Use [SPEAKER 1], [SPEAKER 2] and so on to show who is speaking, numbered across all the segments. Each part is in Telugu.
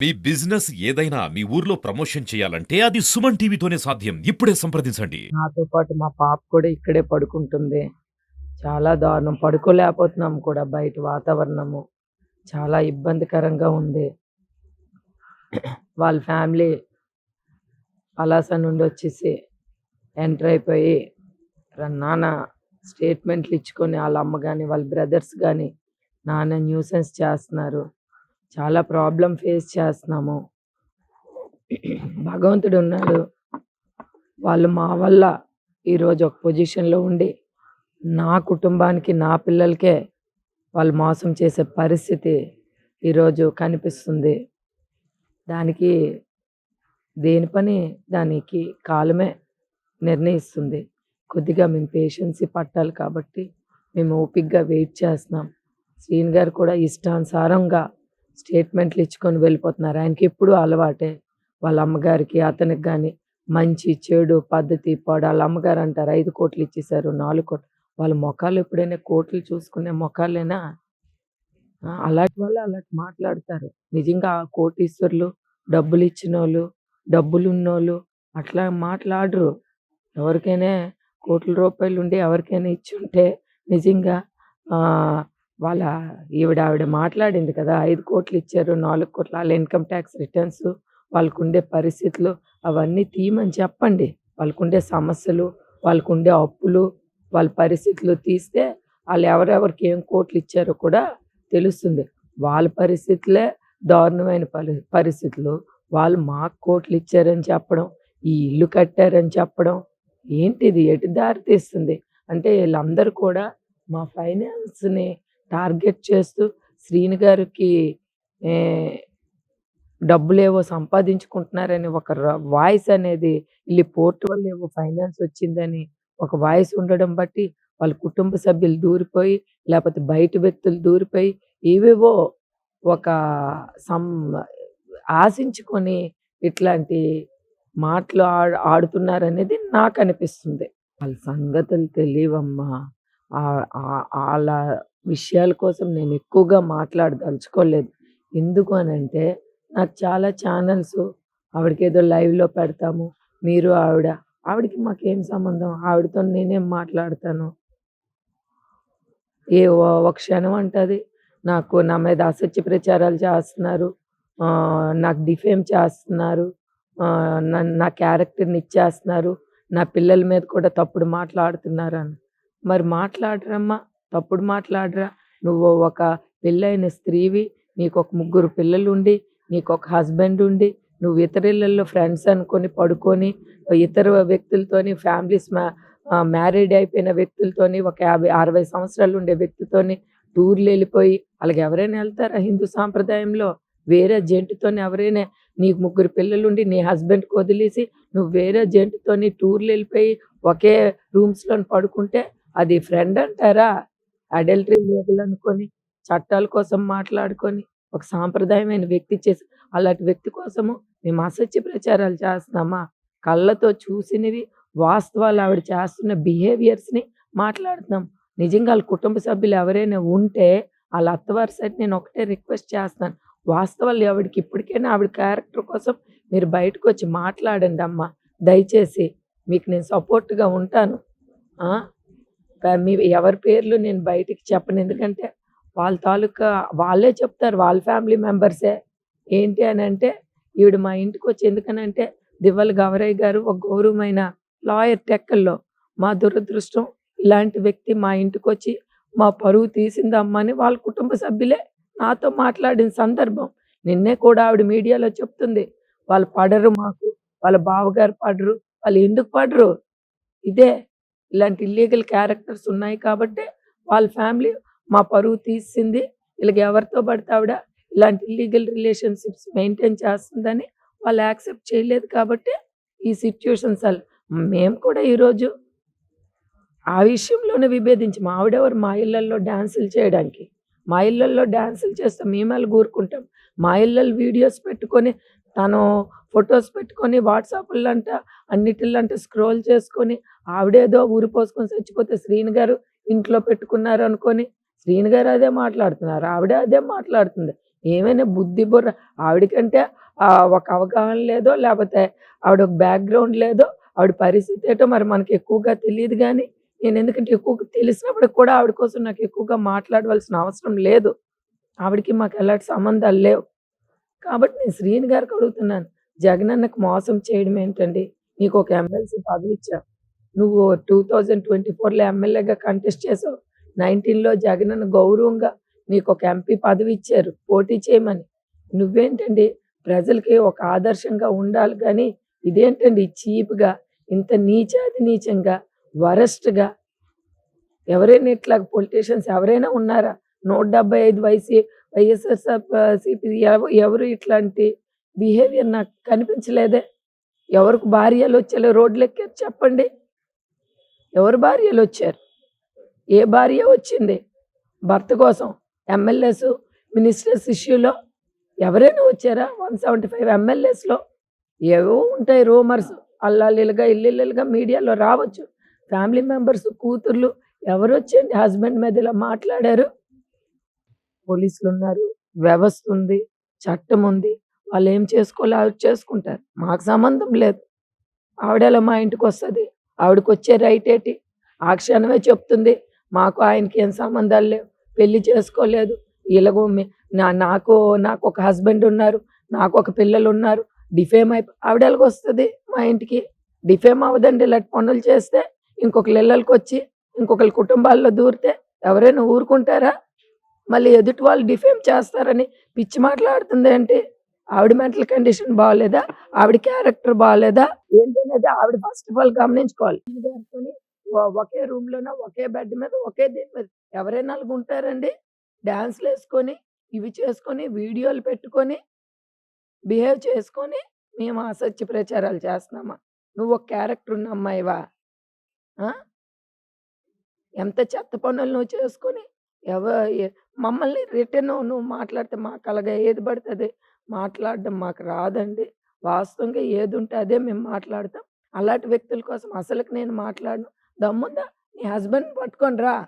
[SPEAKER 1] మీ బిజినెస్ ఏదైనా మీ ఊర్లో ప్రమోషన్ చేయాలంటే అది సుమన్ టీవీతోనే సాధ్యం. ఇప్పుడే సంప్రదించండి.
[SPEAKER 2] నాతో పాటు మా పాప కూడా ఇక్కడే పడుకుంటుంది. చాలా దారుణం. పడుకోలేకపోతున్నాం కూడా బయట వాతావరణము. చాలా ఇబ్బందికరంగా ఉంది. వాళ్ళ ఫ్యామిలీ పలాస నుండి వచ్చేసి ఎంటర్ అయిపోయి నాన్న స్టేట్మెంట్లు ఇచ్చుకొని వాళ్ళ అమ్మ కానీ వాళ్ళ బ్రదర్స్ కానీ నాన్న న్యూసెన్స్ చేస్తున్నారు. చాలా ప్రాబ్లం ఫేస్ చేస్తున్నాము. భగవంతుడు ఉన్నాడు వాళ్ళు మా వల్ల ఈరోజు ఒక పొజిషన్లో ఉండి నా కుటుంబానికి నా పిల్లలకే వాళ్ళు మోసం చేసే పరిస్థితి ఈరోజు కనిపిస్తుంది. దానికి దేని పని? దానికి కాలమే నిర్ణయిస్తుంది. కొద్దిగా మేము పేషెన్సీ పట్టాలి కాబట్టి మేము ఓపిక్గా వెయిట్ చేస్తున్నాం. శ్రీన్ గారు కూడా ఇష్టానుసారంగా స్టేట్మెంట్లు ఇచ్చుకొని వెళ్ళిపోతున్నారు. ఆయనకి ఎప్పుడూ అలవాటే. వాళ్ళ అమ్మగారికి అతనికి కానీ మంచి చెడు పద్ధతి పాడు వాళ్ళ అమ్మగారు అంటారు. ఐదు కోట్లు ఇచ్చేసారు నాలుగు కోట్లు. వాళ్ళ మొఖాలు ఎప్పుడైనా కోట్లు చూసుకునే ముఖాలేనా? అలాంటి వాళ్ళు అలాంటి మాట్లాడతారు. నిజంగా ఆ కోటీశ్వరులు డబ్బులు ఇచ్చిన వాళ్ళు డబ్బులు ఉన్నోళ్ళు అట్లా మాట్లాడరు. ఎవరికైనా కోట్ల రూపాయలు ఉండి ఎవరికైనా ఇచ్చి ఉంటే నిజంగా ఆ, వాళ్ళ ఈవిడ ఆవిడ మాట్లాడింది కదా ఐదు కోట్లు ఇచ్చారు నాలుగు కోట్లు వాళ్ళ ఇన్కమ్ ట్యాక్స్ రిటర్న్స్ వాళ్ళకు ఉండే పరిస్థితులు అవన్నీ తీయమని చెప్పండి. వాళ్ళకు ఉండే సమస్యలు వాళ్ళకు ఉండే అప్పులు వాళ్ళ పరిస్థితులు తీస్తే వాళ్ళు ఎవరెవరికి ఏం కోట్లు ఇచ్చారో కూడా తెలుస్తుంది. వాళ్ళ పరిస్థితులే దారుణమైన పరి పరిస్థితులు. వాళ్ళు మాకు కోట్లు ఇచ్చారని చెప్పడం ఈ ఇల్లు కట్టారని చెప్పడం ఏంటిది? ఎటు దారి తీస్తుంది? అంటే వీళ్ళందరూ కూడా మా ఫైనాన్స్ని టార్గెట్ చేస్తూ శ్రీని గారికి డబ్బులేవో సంపాదించుకుంటున్నారని ఒక వాయిస్ అనేది వీళ్ళు పోర్ట్ వల్ల ఏవో ఫైనాన్స్ వచ్చిందని ఒక వాయిస్ ఉండడం బట్టి వాళ్ళ కుటుంబ సభ్యులు దూరిపోయి లేకపోతే బయట వ్యక్తులు దూరిపోయి ఏవేవో ఒక సం ఆశించుకొని ఇట్లాంటి మాటలు ఆడు ఆడుతున్నారనేది నాకు అనిపిస్తుంది. వాళ్ళ సంగతులు తెలియవమ్మా. వాళ్ళ విషయాల కోసం నేను ఎక్కువగా మాట్లాడదలుచుకోలేదు. ఎందుకు అని అంటే నాకు చాలా ఛానల్స్ ఆవిడకేదో లైవ్లో పెడతాము మీరు ఆవిడ ఆవిడకి మాకేం సంబంధం? ఆవిడతో నేనేం మాట్లాడతాను? ఏ ఓ- ఒక క్షణం అంటుంది. నాకు నా మీద అసత్య ప్రచారాలు చేస్తున్నారు. నాకు డిఫేమ్ చేస్తున్నారు. నా క్యారెక్టర్ని ఇచ్చేస్తున్నారు నా పిల్లల మీద కూడా తప్పుడు మాట్లాడుతున్నారు అని. మరి మాట్లాడరమ్మా. తప్పుడు మాట్లాడరా. నువ్వు ఒక పెళ్ళైన స్త్రీవి నీకు ఒక ముగ్గురు పిల్లలు ఉండి నీకు ఒక హస్బెండ్ ఉండి నువ్వు ఇతరులలో ఫ్రెండ్స్ అనుకొని పడుకొని ఇతర వ్యక్తులతోని ఫ్యామిలీస్ మ్యారీడ్ అయిపోయిన వ్యక్తులతోని ఒక యాభై అరవై సంవత్సరాలు ఉండే వ్యక్తితోని టూర్లు వెళ్ళిపోయి అలాగే ఎవరైనా వెళ్తారా హిందూ సాంప్రదాయంలో? వేరే జంటుతోని ఎవరైనా నీకు ముగ్గురు పిల్లలుండి నీ హస్బెండ్కి వదిలేసి నువ్వు వేరే జంటుతోని టూర్లు వెళ్ళిపోయి ఒకే రూమ్స్లో పడుకుంటే అది ఫ్రెండ్ అంటారా? అడల్టరీ లీగల్ అనుకొని చట్టాల కోసం మాట్లాడుకొని ఒక సాంప్రదాయమైన వ్యక్తి చేసి అలాంటి వ్యక్తి కోసము మేము అసత్య ప్రచారాలు చేస్తున్నామా? కళ్ళతో చూసినవి వాస్తవాలు ఆవిడ చేస్తున్న బిహేవియర్స్ని మాట్లాడుతున్నాం. నిజంగా వాళ్ళ కుటుంబ సభ్యులు ఎవరైనా ఉంటే వాళ్ళ అత్తవారి సైడ్ నేను ఒకటే రిక్వెస్ట్ చేస్తాను వాస్తవాలు ఆవిడకి ఇప్పటికైనా ఆవిడ క్యారెక్టర్ కోసం మీరు బయటకు వచ్చి మాట్లాడండి అమ్మా. దయచేసి మీకు నేను సపోర్ట్గా ఉంటాను. మీ ఎవరి పేర్లు నేను బయటికి చెప్పను. ఎందుకంటే వాళ్ళ తాలూకా వాళ్ళే చెప్తారు. వాళ్ళ ఫ్యామిలీ మెంబర్సే. ఏంటి అని అంటే ఈవిడ మా ఇంటికి వచ్చి ఎందుకనంటే దివ్వల గౌరయ్య గారు ఒక గౌరవమైన లాయర్ టెక్కల్లో మా దురదృష్టం ఇలాంటి వ్యక్తి మా ఇంటికి వచ్చి మా పరువు తీసిందమ్మని వాళ్ళ కుటుంబ సభ్యులే నాతో మాట్లాడిన సందర్భం నిన్నే కూడా ఆవిడ మీడియాలో చెప్తుంది. వాళ్ళు పడరు మాకు. వాళ్ళ బావగారు పడరు. వాళ్ళు ఎందుకు పడరు? ఇదే ఇలాంటి ఇల్లీగల్ క్యారెక్టర్స్ ఉన్నాయి కాబట్టి వాళ్ళ ఫ్యామిలీ మా పరువు తీసింది. వీళ్ళకి ఎవరితో పడితే ఆవిడ ఇలాంటి ఇల్లీగల్ రిలేషన్షిప్స్ మెయింటైన్ చేస్తుందని వాళ్ళు యాక్సెప్ట్ చేయలేదు కాబట్టి ఈ సిచ్యువేషన్స్ మేము కూడా ఈరోజు ఆ విషయంలోనే విభేదించి. మా ఆవిడెవరు మా ఇళ్ళల్లో డ్యాన్సులు చేయడానికి. మా ఇళ్ళల్లో డ్యాన్సులు చేస్తాం. మేము కూరుకుంటాం మా ఇళ్ళల్లో వీడియోస్ పెట్టుకొని తను ఫొటోస్ పెట్టుకొని వాట్సాప్లో అంట అన్నిటిలో అంటే స్క్రోల్ చేసుకొని ఆవిడేదో ఊరి పోసుకొని చచ్చిపోతే శ్రీని గారు ఇంట్లో పెట్టుకున్నారు అనుకొని శ్రీని గారు అదే మాట్లాడుతున్నారు ఆవిడ అదే మాట్లాడుతుంది. ఏమైనా బుద్ధి బుర్ర ఆవిడకంటే ఆ ఒక అవగాహన లేదో లేకపోతే ఆవిడ ఒక బ్యాక్గ్రౌండ్ లేదో ఆవిడ పరిస్థితి ఏటో మరి మనకి ఎక్కువగా తెలియదు కానీ నేను ఎందుకంటే ఎక్కువగా తెలిసినప్పుడు కూడా ఆవిడ కోసం నాకు ఎక్కువగా మాట్లాడవలసిన అవసరం లేదు. ఆవిడకి మాకు ఎలాంటి సంబంధాలు లేవు. కాబట్టి నేను శ్రీని గారికి అడుగుతున్నాను జగనన్నకు మోసం చేయడం ఏంటండి? నీకు ఒక ఎమ్మెల్సీ పదవి ఇచ్చా నువ్వు టూ థౌజండ్ ట్వంటీ ఫోర్లో ఎమ్మెల్యేగా కంటెస్ట్ చేసావు. నైన్టీన్లో జగనన్న గౌరవంగా నీకు ఒక ఎంపీ పదవి ఇచ్చారు. పోటీ చేయమని. నువ్వేంటండి? ప్రజలకి ఒక ఆదర్శంగా ఉండాలి కానీ ఇదేంటండి? చీప్గా ఇంత నీచాది నీచంగా వరస్ట్గా. ఎవరైనా ఇట్లా పొలిటీషియన్స్ ఎవరైనా ఉన్నారా? నూట డెబ్బై ఐదు వయసు వైఎస్ఆర్ సిపి ఎవరు ఇట్లాంటి బిహేవియర్ నాకు కనిపించలేదే. ఎవరికి భార్యలు వచ్చారు రోడ్లు ఎక్కారు చెప్పండి. ఎవరు భార్యలు వచ్చారు? ఏ భార్య వచ్చింది? భర్త కోసం ఎమ్మెల్యేస్ మినిస్టర్స్ ఇష్యూలో ఎవరైనా వచ్చారా? వన్ సెవెంటీ ఫైవ్ ఎమ్మెల్యేస్లో ఏవో ఉంటాయి రూమర్స్. అల్లాలిలుగా ఇల్లుగా మీడియాలో రావచ్చు. ఫ్యామిలీ మెంబర్స్ కూతుర్లు ఎవరు వచ్చండి హస్బెండ్ మీద ఇలా మాట్లాడారు. పోలీసులు ఉన్నారు వ్యవస్థ ఉంది చట్టం ఉంది వాళ్ళు ఏం చేసుకోవాలో ఆవిడ చేసుకుంటారు. మాకు సంబంధం లేదు. ఆవిడెలా మా ఇంటికి వస్తుంది ఆవిడకి వచ్చే రైట్ ఏంటి ఆ క్షణమే చెప్తుంది మాకు ఆయనకి ఏం సంబంధాలు లేవు పెళ్ళి చేసుకోలేదు. ఇలాగో నా నాకు నాకు ఒక హస్బెండ్ ఉన్నారు నాకు ఒక పిల్లలు ఉన్నారు డిఫేమ్ అయిపో ఆవిడ ఎలాగ వస్తుంది మా ఇంటికి? డిఫేమ్ అవ్వదండి ఇలాంటి పనులు చేస్తే ఇంకొకరి ఇళ్ళకి వచ్చి ఇంకొకరి కుటుంబాల్లో దూరితే ఎవరైనా ఊరుకుంటారా? మళ్ళీ ఎదుటి వాళ్ళు డిఫేమ్ చేస్తారని పిచ్చి మాట్లాడుతుంది ఏంటి ఆవిడ మెంటల్ కండిషన్ బాగాలేదా ఆవిడ క్యారెక్టర్ బాగాలేదా ఏంటనేది ఆవిడ ఫస్ట్ ఆఫ్ ఆల్ గమనించుకోవాలి. ఒకే రూమ్ లోన ఒకే బెడ్ మీద ఒకే దీని మీద ఎవరైనా ఉంటారండి. డాన్స్లు వేసుకొని ఇవి చేసుకొని వీడియోలు పెట్టుకొని బిహేవ్ చేసుకొని మేము అసత్య ప్రచారాలు చేస్తున్నామా? నువ్వు ఒక క్యారెక్టర్ ఉన్న అమ్మాయివా? ఆ? ఎంత చెత్త పనులు నువ్వు చేసుకొని ఎవ ఎ- మమ్మల్ని రిటర్న్ నువ్వు మాట్లాడితే మాకు అలాగా ఏది పడుతుంది? మాట్లాడడం మాకు రాదండి. వాస్తవంగా ఏది ఉంటే అదే మేము మాట్లాడతాం. అలాంటి వ్యక్తుల కోసం అసలుకి నేను మాట్లాడను. దమ్ముందా? నీ హస్బెండ్ పట్టుకొని రా.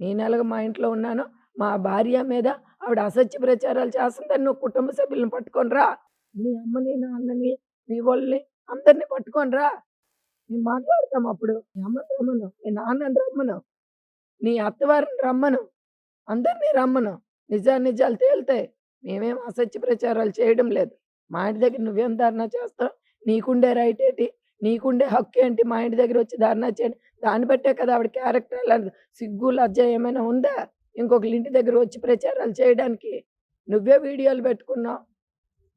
[SPEAKER 2] నేను ఎలాగ మా ఇంట్లో ఉన్నానో మా భార్య మీద ఆవిడ అసత్య ప్రచారాలు చేస్తుందని నువ్వు కుటుంబ సభ్యులను పట్టుకొని రా. నీ అమ్మని నాన్నని మీ వాళ్ళని అందరినీ పట్టుకొని రా. మేము మాట్లాడతాం అప్పుడు. మీ అమ్మని రమ్మను. మీ నాన్నని రమ్మను. నీ అత్తవారిని రమ్మను. అందరినీ రమ్మను. నిజా నిజాలు తేలుతాయి. మేమేం అసత్య ప్రచారాలు చేయడం లేదు. మా ఇంటి దగ్గర నువ్వేం ధర్నా చేస్తావు? నీకుండే రైట్ ఏంటి? నీకుండే హక్కు ఏంటి? మా ఇంటి దగ్గర వచ్చి ధర్నా చేయండి. దాన్ని బట్టే కదా ఆవిడ క్యారెక్టర్ అలాంటి సిగ్గు లజ్జ ఏమైనా ఉందా? ఇంకొకరి ఇంటి దగ్గర వచ్చి ప్రచారాలు చేయడానికి. నువ్వే వీడియోలు పెట్టుకున్నావు.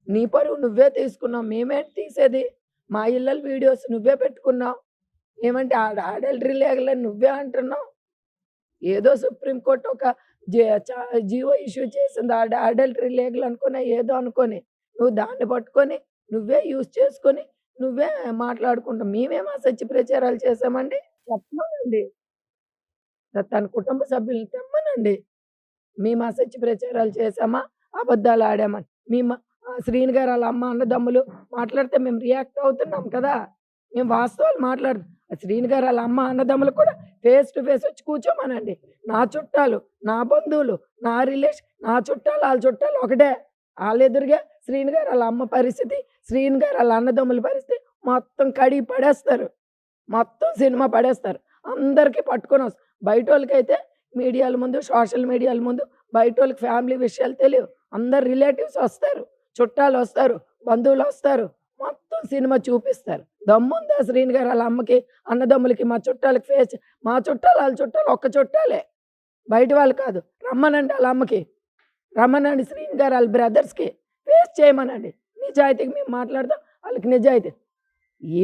[SPEAKER 2] నీ పరువు నువ్వే తీసుకున్నావు. మేమేంటి తీసేది? మా ఇళ్ళ వీడియోస్ నువ్వే పెట్టుకున్నావు. ఏమంటే ఆడ ఆడల్టరీ లేగలని నువ్వే అంటున్నావు. ఏదో సుప్రీంకోర్టు ఒక జే- చా- జీవో ఇష్యూ చేసింది. ఆడ అడల్టరీ లేగలు అనుకుని ఏదో అనుకొని నువ్వు దాన్ని పట్టుకొని నువ్వే యూజ్ చేసుకొని నువ్వే మాట్లాడుకుంటావు. మేమేం సత్య ప్రచారాలు చేసామండి? చెప్పమనండి తన కుటుంబ సభ్యులను తెమ్మనండి. మేము అసత్య ప్రచారాలు చేసామా? అబద్ధాలు ఆడామని మేము శ్రీని గారు వాళ్ళ అమ్మ అన్నదమ్ములు మాట్లాడితే మేము రియాక్ట్ అవుతున్నాం కదా. మేము వాస్తవాలు మాట్లాడుతాం శ్రీని గారు వాళ్ళ అమ్మ అన్నదమ్ములు కూడా ఫేస్ టు ఫేస్ వచ్చి కూర్చోమనండి. నా చుట్టాలు నా బంధువులు నా రిలేషన్ నా చుట్టాలు వాళ్ళ చుట్టాలు ఒకటే. వాళ్ళెదురుగా శ్రీని గారు వాళ్ళ అమ్మ పరిస్థితి శ్రీని గారు వాళ్ళ అన్నదమ్ముల పరిస్థితి మొత్తం కడిగి పడేస్తారు. మొత్తం సినిమా పడేస్తారు. అందరికీ పట్టుకొని వస్తారు. బయట వాళ్ళకైతే మీడియాల ముందు సోషల్ మీడియాల ముందు బయట వాళ్ళకి ఫ్యామిలీ విషయాలు తెలియవు. అందరు రిలేటివ్స్ వస్తారు. చుట్టాలు వస్తారు బంధువులు వస్తారు. మొత్తం సినిమా చూపిస్తారు. దమ్ముందా శ్రీని గారు వాళ్ళ అమ్మకి అన్నదమ్ములకి మా చుట్టాలకి ఫేస్ మా చుట్టాలు వాళ్ళ చుట్టాలు ఒక్క చుట్టాలే. బయట వాళ్ళు కాదు. రమ్మనండి వాళ్ళ అమ్మకి. రమ్మనండి శ్రీని గారు వాళ్ళ బ్రదర్స్కి ఫేస్ చేయమనండి. నిజాయితీకి మేము మాట్లాడదాం వాళ్ళకి నిజాయితీ.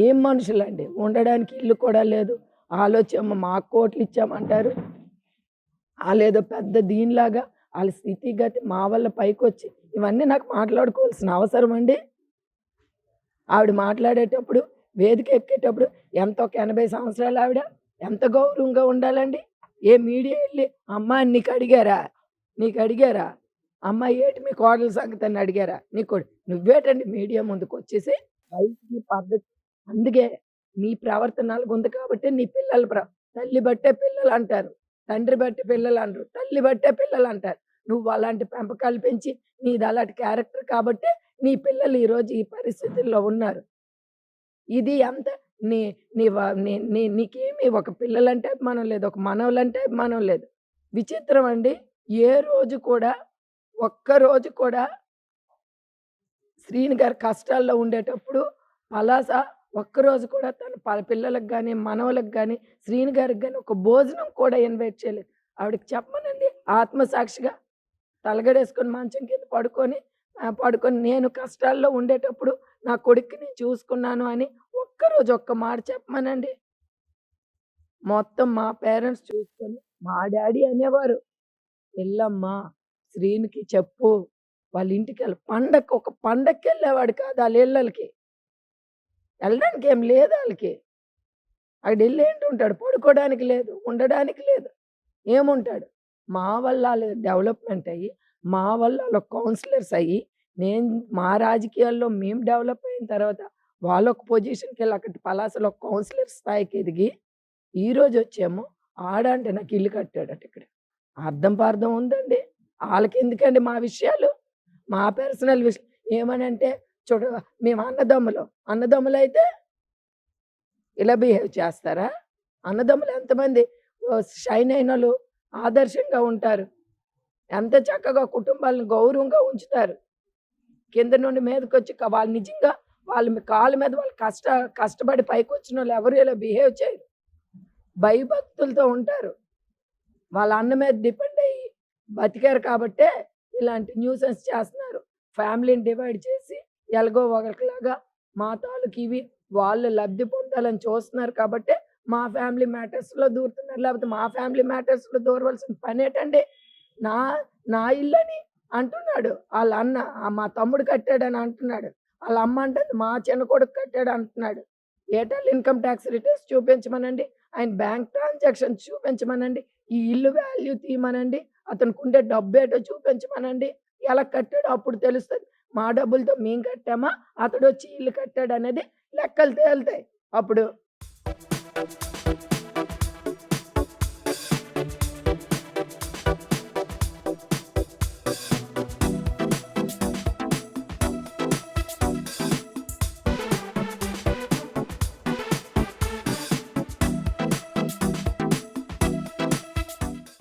[SPEAKER 2] ఏం మనుషులండి? ఉండడానికి ఇల్లు కూడా లేదు. ఆలోచన మాకు కోట్లు ఇచ్చామంటారు. వాళ్ళేదో పెద్ద దీనిలాగా వాళ్ళ స్థితిగతి మా వల్ల పైకి వచ్చి ఇవన్నీ నాకు మాట్లాడుకోవాల్సిన అవసరం అండి. ఆవిడ మాట్లాడేటప్పుడు వేదిక ఎక్కేటప్పుడు ఎంత ఒక ఎనభై సంవత్సరాలు ఆవిడ ఎంత గౌరవంగా ఉండాలండి? ఏ మీడియా వెళ్ళి అమ్మ నీకు అడిగారా? నీకు అడిగారా? అమ్మ ఏటి మీ కోడల సంగతి అని అడిగారా? నీకు నువ్వేటండి మీడియా ముందుకు వచ్చేసి వయసుకి పద్ధతి అందుకే నీ ప్రవర్తన ఉంది కాబట్టి నీ పిల్లల ప్ర తల్లి బట్టే పిల్లలు అంటారు. తండ్రి బట్టే పిల్లలు అంటారు తల్లి బట్టే పిల్లలు అంటారు. నువ్వు అలాంటి పెంపకాలు పెంచి నీది అలాంటి క్యారెక్టర్ కాబట్టి నీ పిల్లలు ఈరోజు ఈ పరిస్థితుల్లో ఉన్నారు. ఇది అంత నీ నీ నీ నీ నీకేమి ఒక పిల్లలంటే అభిమానం లేదు. ఒక మనవలంటే అభిమానం లేదు. విచిత్రం అండి. ఏ రోజు కూడా ఒక్కరోజు కూడా శ్రీను గారు కష్టాల్లో ఉండేటప్పుడు పలాస ఒక్కరోజు కూడా తన పిల్లలకు కానీ మనవలకు కానీ శ్రీని శ్రీను గారికి కానీ ఒక భోజనం కూడా ఇన్వైట్ చేయలేదు. ఆవిడకి చెప్పమనండి ఆత్మసాక్షిగా తలగడేసుకొని మంచం కింద పడుకొని పడుకొని నేను కష్టాల్లో ఉండేటప్పుడు నా కొడుక్కి నేను చూసుకున్నాను అని ఒక్కరోజు ఒక్క మాట చెప్పమనండి. మొత్తం మా పేరెంట్స్ చూసుకొని మా డాడీ అనేవారు. ఎల్లమ్మా శ్రీనికి చెప్పు. వాళ్ళ ఇంటికి వెళ్ళి పండగకి ఒక పండగకెళ్ళేవాడు కాదు వాళ్ళ ఇళ్ళకి వెళ్ళడానికి ఏం లేదు ఆళ్ళకి. ఏంటి ఉంటాడు పడుకోవడానికి లేదు. ఉండడానికి లేదు. ఏముంటాడు? మా వల్ల వాళ్ళు డెవలప్‌మెంట్ అయ్యి, మా వల్ల వాళ్ళ కౌన్సిలర్స్ అయ్యి, నేను మా రాజకీయాల్లో మేము డెవలప్ అయిన తర్వాత వాళ్ళొక పొజిషన్‌కెళ్ళి అక్కడ పలాసలో కౌన్సిలర్ స్థాయికి ఎదిగి, ఈరోజు వచ్చాము ఆడ అంటే నాకు ఇల్లు కట్టాడట ఇక్కడ. అర్థం పార్థం ఉందండి. ఎందుకండి మా విషయాలు? మా పర్సనల్ విషయం ఏమనంటే చూడ మేము అన్నదమ్ములు అన్నదమ్ములు అయితే ఇలా బిహేవ్ చేస్తారా? అన్నదమ్ములు ఎంతమంది షైన్ అయిన వాళ్ళు ఆదర్శంగా ఉంటారు. ఎంత చక్కగా కుటుంబాలను గౌరవంగా ఉంచుతారు. కింద నుండి మీదకొచ్చి వచ్చి వాళ్ళు నిజంగా వాళ్ళ కాళ్ళ మీద వాళ్ళు కష్ట కష్టపడి పైకి వచ్చిన వాళ్ళు ఎవరు ఇలా బిహేవ్ చేయరు. భయభక్తులతో ఉంటారు. వాళ్ళ అన్న మీద డిపెండ్ అయ్యి బతికారు కాబట్టే ఇలాంటి న్యూసెన్స్ చేస్తున్నారు. ఫ్యామిలీని డివైడ్ చేసి ఎలాగో ఒకరికిలాగా మా తాలూకు ఇవి వాళ్ళు లబ్ధి పొందాలని చూస్తున్నారు కాబట్టే మా ఫ్యామిలీ మ్యాటర్స్‌లో దూరుతున్నారు. లేకపోతే మా ఫ్యామిలీ మ్యాటర్స్‌లో దూరవలసిన పని ఏంటండి నా నా ఇల్లని అంటున్నాడు. వాళ్ళ అన్న మా తమ్ముడు కట్టాడని అంటున్నాడు. వాళ్ళ అమ్మ అంటుంది మా చిన్న కొడుకు కట్టాడు అంటున్నాడు. ఏటల్ ఇన్‌కమ్ టాక్స్ రిటర్న్స్ చూపించమనండి. ఆయన బ్యాంక్ ట్రాన్సాక్షన్స్ చూపించమనండి. ఈ ఇల్లు వాల్యూ తీయమనండి. అతనికి ఉండే డబ్బేటో చూపించమనండి. ఎలా కట్టాడో అప్పుడు తెలుస్తుంది మా డబ్బులతో మేము కట్టామా? అతడు వచ్చి ఇల్లు కట్టాడు అనేది లెక్కలు తేలుతాయి. అప్పుడు